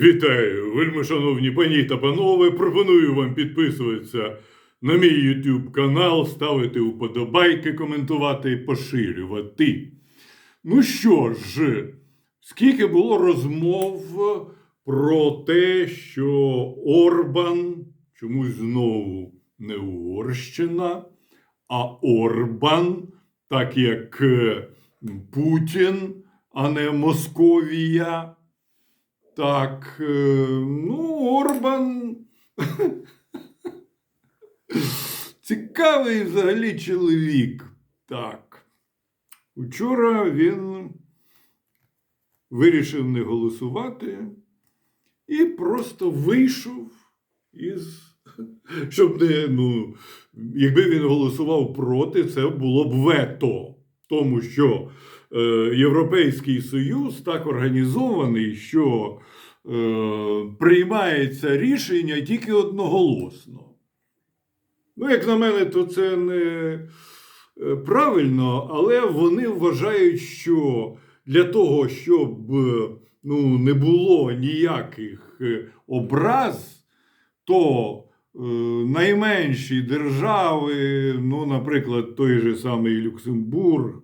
Вітаю, вельми шановні пані та панове. Пропоную вам підписуватися на мій YouTube канал, ставити вподобайки, коментувати і поширювати. Ну що ж, скільки було розмов про те, що Орбан чомусь знову не Угорщина, а Орбан, так як е, Путін, а не Московія. Так, е, ну, Орбан. Цікавий взагалі чоловік. Так. Учора він вирішив не голосувати і просто вийшов із. Щоб не, ну, якби він голосував проти, це було б вето. Тому що Європейський Союз так організований, що е, приймається рішення тільки одноголосно. Ну, як на мене, то це не е, правильно, але вони вважають, що для того, щоб е, ну, не було ніяких е, образ, то е, найменші держави, ну, наприклад, той же самий Люксембург,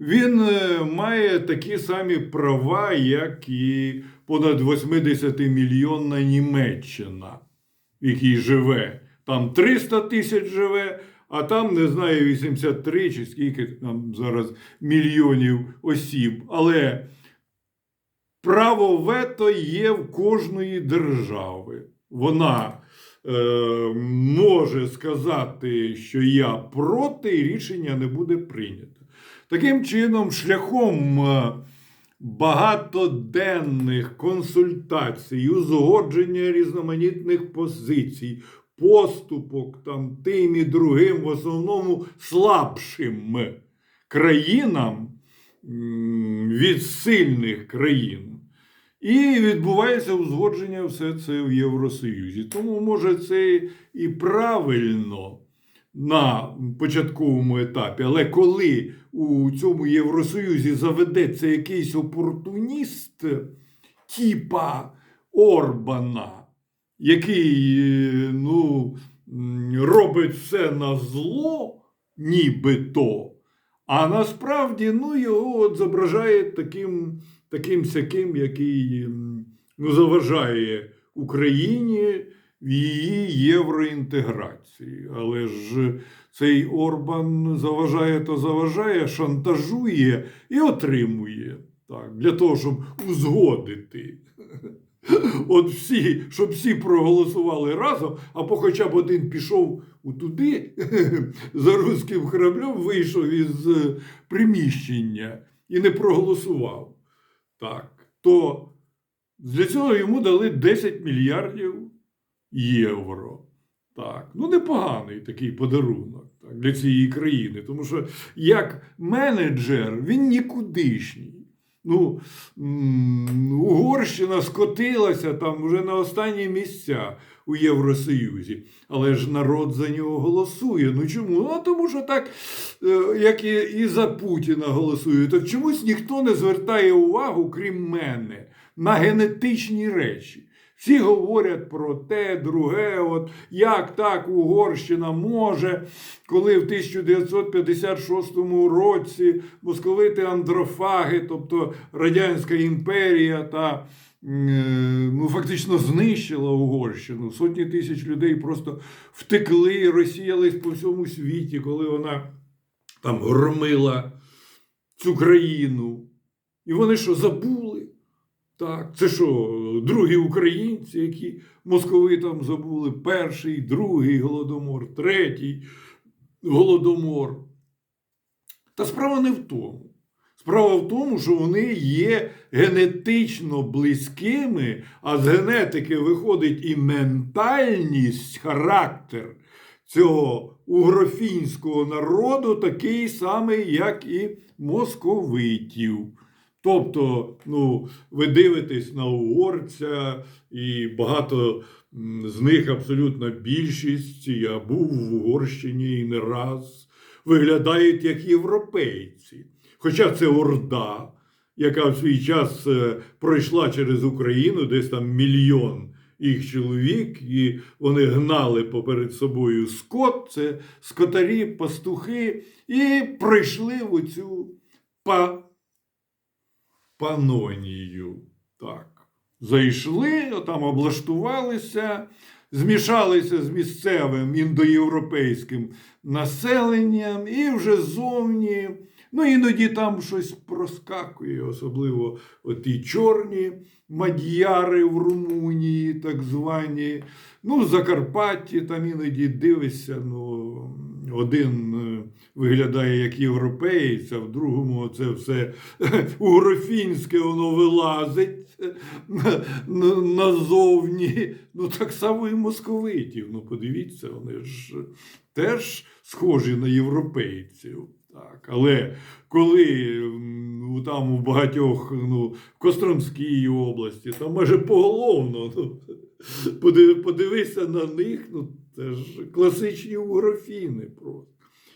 він е, має такі самі права, як і понад 80-мільйонна Німеччина, в якій живе. Там 300 тисяч живе, а там не знаю 83 чи скільки там зараз мільйонів осіб. Але право вето є в кожної держави. Вона е, може сказати, що я проти, і рішення не буде прийнято. Таким чином, шляхом е, багатоденних консультацій, узгодження різноманітних позицій, поступок там тим і другим, в основному слабшим країнам від сильних країн. І відбувається узгодження все це в Євросоюзі. Тому, може, це і правильно на початковому етапі, але коли у цьому Євросоюзі заведеться якийсь опортуніст, типа Орбана, який ну, робить все на зло, нібито, а насправді ну, його от зображає таким, таким сяким, який ну, заважає Україні її євроінтеграції. Але ж цей Орбан заважає, то заважає, шантажує і отримує. Так, для того, щоб узгодити. От всі, щоб всі проголосували разом, або хоча б один пішов туди за руським кораблем, вийшов із е, приміщення і не проголосував. Так, то для цього йому дали 10 мільярдів євро. Так, ну непоганий такий подарунок так, для цієї країни. Тому що як менеджер він нікудишній. Ну, Угорщина скотилася там вже на останні місця у Євросоюзі. Але ж народ за нього голосує. Ну чому? Ну, тому що так, е, як і, і за Путіна голосує, так чомусь ніхто не звертає увагу, крім мене, на генетичні речі. Всі говорять про те, друге, от як так Угорщина може, коли в 1956 році московити андрофаги, тобто Радянська імперія та е, ну, фактично знищила Угорщину. Сотні тисяч людей просто втекли, розсіялись по всьому світі, коли вона там громила цю країну. І вони що забули? Так, це що, другі українці, які москови там забули, перший, другий голодомор, третій голодомор. Та справа не в тому. Справа в тому, що вони є генетично близькими, а з генетики виходить і ментальність, характер цього угрофінського народу такий самий, як і московитів. Тобто, ну, ви дивитесь на угорця, і багато з них абсолютна більшість, я був в Угорщині і не раз, виглядають як європейці. Хоча це орда, яка в свій час е, пройшла через Україну, десь там мільйон їх чоловік, і вони гнали поперед собою скот, це скотарі, пастухи, і прийшли в оцю па... панонію. Так. Зайшли, там облаштувалися, змішалися з місцевим індоєвропейським населенням і вже зовні. Ну, іноді там щось проскакує, особливо оті чорні мад'яри в Румунії, так звані. Ну, в Закарпатті там іноді дивишся, ну, один е, виглядає як європеєць, а в другому це все угрофінське воно вилазить на- на- назовні. Ну, так само і московитів. Ну, подивіться, вони ж теж схожі на європейців. Так, але коли ну, там у багатьох, ну, в Костромській області, там майже поголовно, ну, подивися на них, ну, це ж класичні угрофіни.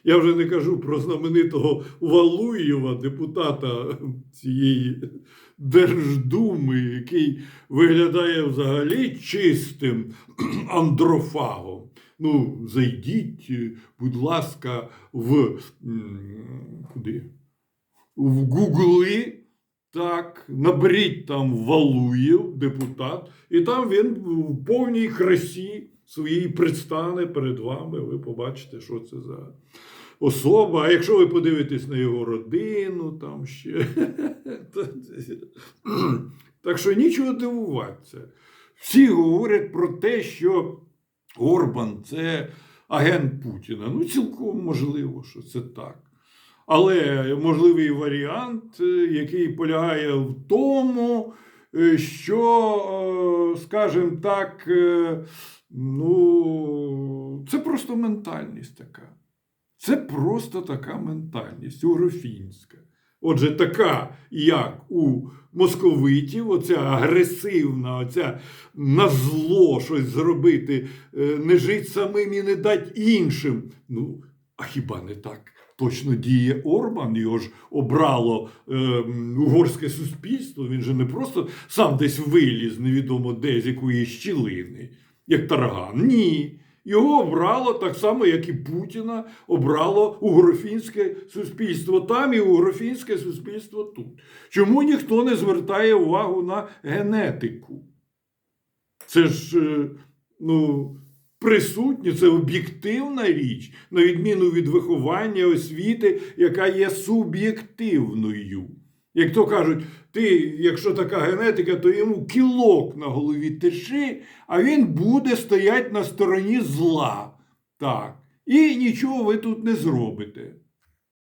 Я вже не кажу про знаменитого Валуєва, депутата цієї Держдуми, який виглядає взагалі чистим андрофагом. Ну, зайдіть, е, будь ласка, в куди? В Гугли, так, наберіть там Валуєв, депутат, і там він в повній красі своїй предстане перед вами. Ви побачите, що це за особа. А якщо ви подивитесь на його родину, там ще. Так що нічого дивуватися. Всі говорять про те, що Орбан це агент Путіна. Ну, цілком можливо, що це так. Але можливий варіант, е, який полягає в тому, е, що, е, скажімо так, ну, це просто ментальність така. Це просто така ментальність угрофінська. Отже, така, як у московитів, оця агресивна, оця на зло щось зробити, е, не жить самим і не дать іншим. Ну, а хіба не так? Точно діє Орбан, його ж обрало е, угорське суспільство. Він же не просто сам десь виліз, невідомо де з якоїсь щілини, як тарган. Ні. Його обрало так само, як і Путіна обрало угрофінське суспільство там і угрофінське суспільство тут. Чому ніхто не звертає увагу на генетику? Це ж е, ну, присутнє, це об'єктивна річ, на відміну від виховання освіти, яка є суб'єктивною. Як то кажуть, ти, якщо така генетика, то йому кілок на голові тиши, а він буде стояти на стороні зла. Так. І нічого ви тут не зробите.